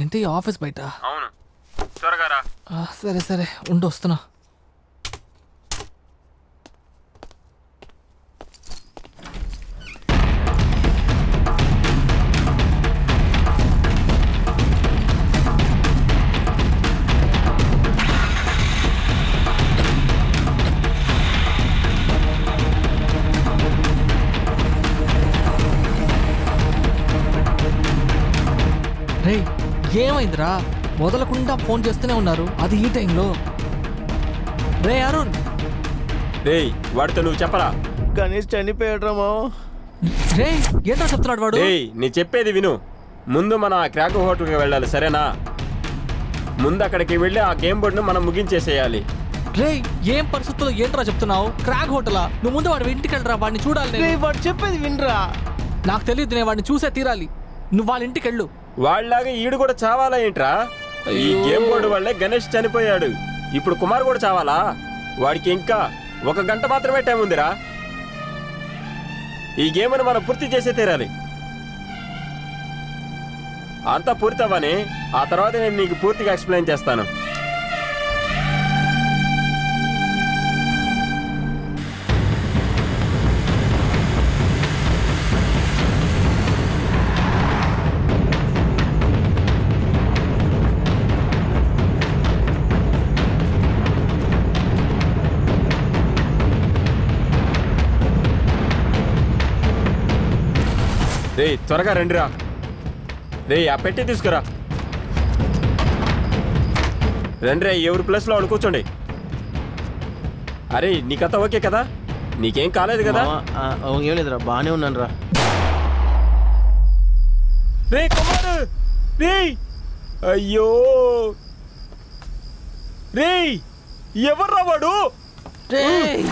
అది ఆఫీస్ బయట? అవును. త్వరగా రా. సరే సరే. ఉండు వస్తున్నా. రేయ్ ఏమైందిరా? మొదలకుండా ఫోన్ చేస్తూనే ఉన్నారు. అది ఈ టైంలో. రే అరుణ్! రేయ్ వాడితో నువ్వు చెప్పరా? గణేష్ చనిపోయాడు మామ రే ఏంటో చెప్తున్నాడు వాడు? రేయ్ నీ చెప్పేది విను. ముందు మనం ఆ క్రాక్ హోటల్కి వెళ్ళాలి సరేనా? ముందు అక్కడికి వెళ్ళి ఆ గేమ్ బోర్డును మనం ముగించేసేయాలి. రే ఏం పరిస్థితుల్లో ఏంట్రా చెప్తున్నావు? క్రాక్ హోటలా? నువ్వు ముందు వాడి ఇంటికి వెళ్ళరా? వాడిని చూడాలి రే. వాడు చెప్పేది వినరా? నాకు తెలియదు నేను వాడిని చూసే తీరాలి. నువ్వు వాళ్ళ ఇంటికి వెళ్ళు. వాళ్ళలాగా ఈడు కూడా చావాలా ఏంట్రా? ఈ గేమ్ బోర్డు వల్లే గణేష్ చనిపోయాడు. ఇప్పుడు కుమార్ కూడా చావాలా? వాడికి ఇంకా ఒక గంట మాత్రమే టైం ఉందిరా. ఈ గేమ్ను మనం పూర్తి చేసే తీరాలి. అంతా పూర్తవని ఆ తర్వాత నేను నీకు పూర్తిగా ఎక్స్ప్లెయిన్ చేస్తాను. రే త్వరగా రండిరా. రే ఆ పెట్టి తీసుకురా. రండి ఎవరు ప్లస్లో వాడు కూర్చోండి. అరే నీకంతా ఓకే కదా? నీకేం కాలేదు కదా? ఏం లేదురా బాగానే ఉన్నాను రా రే కుమార్! రే అయ్యో! రే ఎవర్రా వాడు? రేయ్,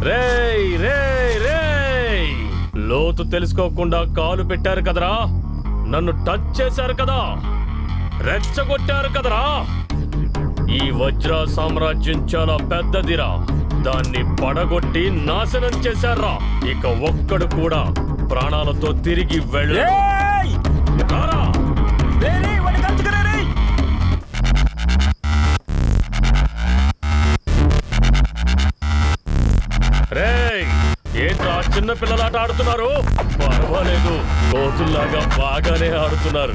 రేయ్ రేయ్ రేయ్! లోతు తెలుసుకోకుండా కాలు పెట్టారు కదరా? నన్ను టచ్ చేశారు కదా? రెచ్చగొట్టారు కదరా? ఈ వజ్ర సామ్రాజ్యం చాలా పెద్దదిరా. దాన్ని పడగొట్టి నాశనం చేశారా? ఇక ఒక్కడు కూడా ప్రాణాలతో తిరిగి వెళ్ళ చిన్న పిల్లలాట ఆడుతున్నారు. పర్వాలేదు కోతుల్లాగా బాగానే ఆడుతున్నారు.